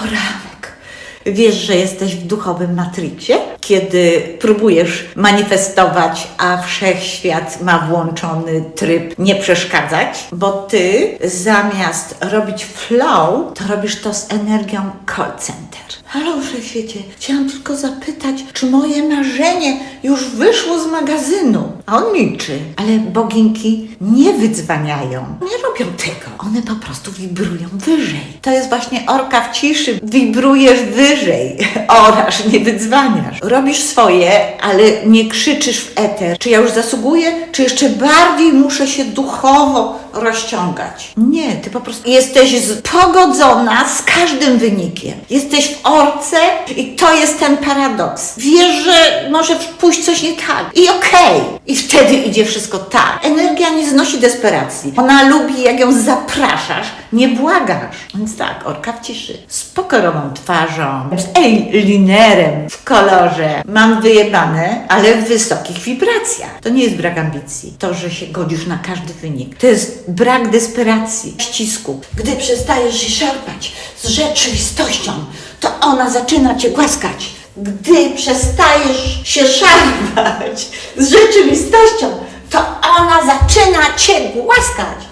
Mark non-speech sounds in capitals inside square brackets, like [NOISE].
poranek. Wiesz, że jesteś w duchowym matrixie, kiedy próbujesz manifestować, a wszechświat ma włączony tryb nie przeszkadzać, bo ty zamiast robić flow, to robisz to z energią call center. Halo wszechświecie, chciałam tylko zapytać, czy moje marzenie już wyszło z magazynu? A on milczy. Ale boginki nie wydzwaniają, nie robią tego. One po prostu wibrują wyżej. To jest właśnie orka w ciszy. Wibrujesz wyżej. [LAUGHS] Orasz, nie wydzwaniasz. Robisz swoje, ale nie krzyczysz w eter. Czy ja już zasługuję, czy jeszcze bardziej muszę się duchowo rozciągać? Nie, ty po prostu jesteś pogodzona z każdym wynikiem. Jesteś w orce i to jest ten paradoks. Wiesz, że może pójść coś nie tak i okej. I wtedy idzie wszystko tak. Energia nie znosi desperacji. Ona lubi, jak ją zapraszasz, nie błagasz. Więc tak, orka w ciszy. Z pokorową twarzą, z eyelinerem w kolorze. Mam wyjebane, ale w wysokich wibracjach. To nie jest brak ambicji. To, że się godzisz na każdy wynik. To jest brak desperacji, ścisku. Gdy przestajesz się szarpać z rzeczywistością, to ona zaczyna cię głaskać. Gdy przestajesz się szarpać z rzeczywistością, to ona zaczyna cię głaskać.